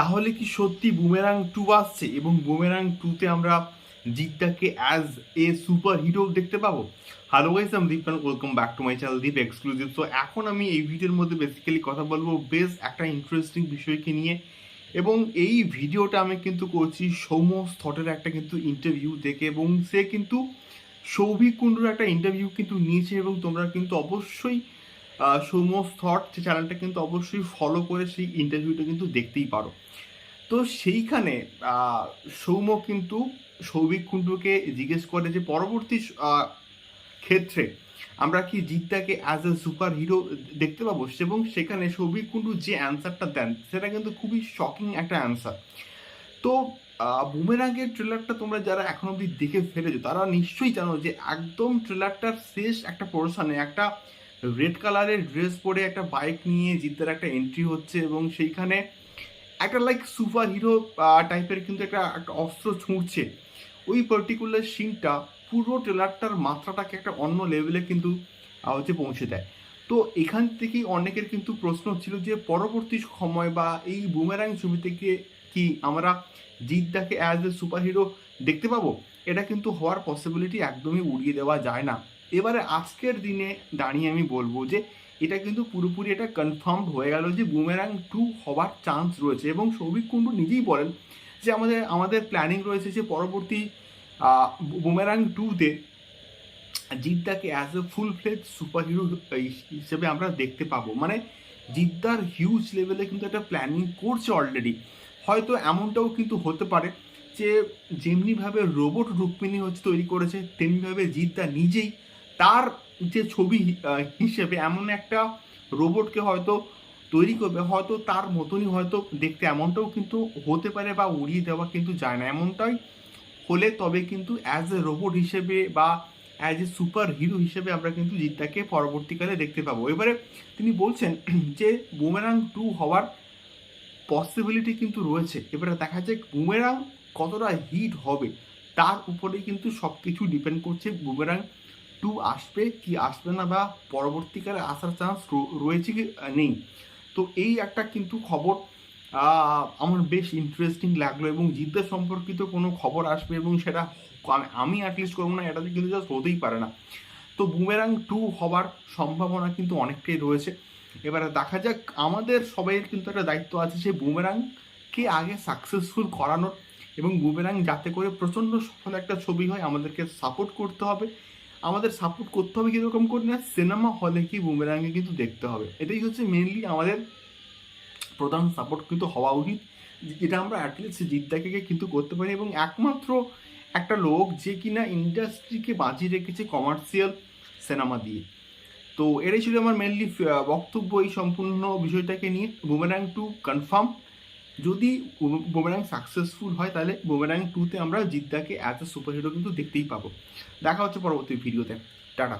তাহলে কি সত্যি বুমেরাং টু আসছে এবং বুমেরাং টুতে আমরা জিদ্দাকে অ্যাজ এ সুপার হিরো দেখতে পাবো? হ্যালো গাইস আমি Deep welcome back to my channel Deep exclusive so এখন আমি এই ভিডিওর মধ্যে বেসিক্যালি কথা বলব বেশ একটা ইন্টারেস্টিং বিষয়কে নিয়ে এবং এই ভিডিওটা আমি কিন্তু করছি সৌম্য স্থটের একটা কিন্তু ইন্টারভিউ দেখে এবং সে কিন্তু সৌভিক কুণ্ডুর একটা ইন্টারভিউ কিন্তু নিয়েছে এবং তোমরা কিন্তু অবশ্যই সৌম্য থট চ্যানেলটা কিন্তু অবশ্যই ফলো করে সেই ইন্টারভিউটা কিন্তু দেখতেই পারো। তো সেইখানে সৌম্য কিন্তু সৌভিক কুণ্ডুকে জিজ্ঞেস করে যে পরবর্তী ক্ষেত্রে আমরা কি জিদ্দাকে অ্যাজ এ সুপার হিরো দেখতে পাবো? এবং সেখানে সৌভিক কুণ্ডু যে অ্যান্সারটা দেন, সেটা কিন্তু খুবই শকিং একটা অ্যান্সার তো বুমেরাঙ্গের ট্রেলারটা তোমরা যারা এখন অবধি দেখে ফেলেছো, তারা নিশ্চয়ই জানো যে একদম ট্রেলারটার শেষ একটা পোর্শনে একটা রেড কালারের ড্রেস পরে একটা বাইক নিয়ে জিদ্দার একটা এন্ট্রি হচ্ছে এবং সেইখানে একটা লাইক সুপার হিরো টাইপের কিন্তু একটা একটা অস্ত্র ছুঁড়ছে। ওই পার্টিকুলার সিনটা পুরো ট্রেলারটার মাত্রাটাকে একটা অন্য লেভেলে কিন্তু হচ্ছে পৌঁছে দেয়। তো এখান থেকেই অনেকের কিন্তু প্রশ্ন ছিল যে পরবর্তী সময় বা এই বুমেরাং ছবি থেকে কি আমরা জিদ্দাকে অ্যাজ এ সুপার হিরো দেখতে পাবো? এটা কিন্তু হওয়ার পসিবিলিটি একদমই উড়িয়ে দেওয়া যায় না। এবারে আজকের দিনে দাঁড়িয়ে আমি বলব যে এটা কিন্তু পুরোপুরি এটা কনফার্ম হয়ে গেল যে বুমেরাং টু হওয়ার চান্স রয়েছে এবং সৌভিক কুণ্ডু নিজেই বলেন যে আমাদের আমাদের প্ল্যানিং রয়েছে যে পরবর্তী বুমেরাং টুতে জিদ্দাকে as a full fledge superhero হিসেবে আমরা দেখতে পাবো। মানে জিদ্দার হিউজ লেভেলে কিন্তু একটা প্ল্যানিং করছে অলরেডি হয়তো এমনটাও কিন্তু হতে পারে যে যেমনিভাবে রোবট রুক্মিণী হচ্ছে তৈরি করেছে, তেমনিভাবে জিদ্দা নিজেই তার যে ছবি হিসেবে এমন একটা রোবটকে হয়তো তৈরি করবে, হয়তো তার মতনই হয়তো দেখতে এমনটাও কিন্তু হতে পারে বা উড়িয়ে দেওয়া কিন্তু যায় না। এমনটাই হলে তবে কিন্তু অ্যাজ এ রোবট হিসেবে বা অ্যাজ এ সুপার হিরো হিসেবে আমরা কিন্তু জিদ্দাকে পরবর্তীকালে দেখতে পাবো। এবারে তিনি বলছেন যে বুমেরাং টু হওয়ার পসিবিলিটি কিন্তু রয়েছে। এবারে দেখা যাক বুমেরাং কতটা হিট হবে। তার উপরেই কিন্তু সব কিছু ডিপেন্ড করছে বুমেরাং টু আসবে, কি আসবে না বা পরবর্তীকালে আসার চান্স রয়েছে কি নেই। তো এই একটা কিন্তু খবর আমার বেশ ইন্টারেস্টিং লাগল এবং জিদ্দা সম্পর্কিত কোনো খবর আসবে এবং সেটা আমি- আমি অ্যাটলিস্ট করব না এটাতে কিন্তু জাস্ট হতেই পারে না। তো বুমেরাং টু হবার সম্ভাবনা কিন্তু অনেকটাই রয়েছে। এবারে দেখা যাক, আমাদের সবাইয়ের কিন্তু একটা দায়িত্ব আছে যে বুমেরাংকে আগে সাকসেসফুল করানোর এবং বুমেরাং যাতে করে প্রচণ্ড সফল একটা ছবি হয়, আমাদেরকে সাপোর্ট করতে হবে। আমাদের সাপোর্ট করতে হবে কীরকম করে না সিনেমা হলে কি বুমেরাংকে কিন্তু দেখতে হবে। এটাই হচ্ছে মেনলি আমাদের প্রধান সাপোর্ট কিন্তু হওয়া উচিত। যেটা আমরা অ্যাটলিস্ট জিদ্দাকে কিন্তু করতে পারি এবং একমাত্র একটা লোক যে কিনা ইন্ডাস্ট্রিকে বাঁচিয়ে রেখেছে কমার্শিয়াল সিনেমা দিয়ে। তো এটাই ছিল আমার মেনলি বক্তব্য এই সম্পূর্ণ বিষয়টাকে নিয়ে। বুমেরাং টু কনফার্ম যদি বুমেরাং সাকসেসফুল হয়, তাহলে বুমেরাং টুতে আমরা জিদ্দাকে অ্যাজ এ সুপার হিরো কিন্তু দেখতেই পাবো। দেখা হচ্ছে পরবর্তী ভিডিওতে টাটা।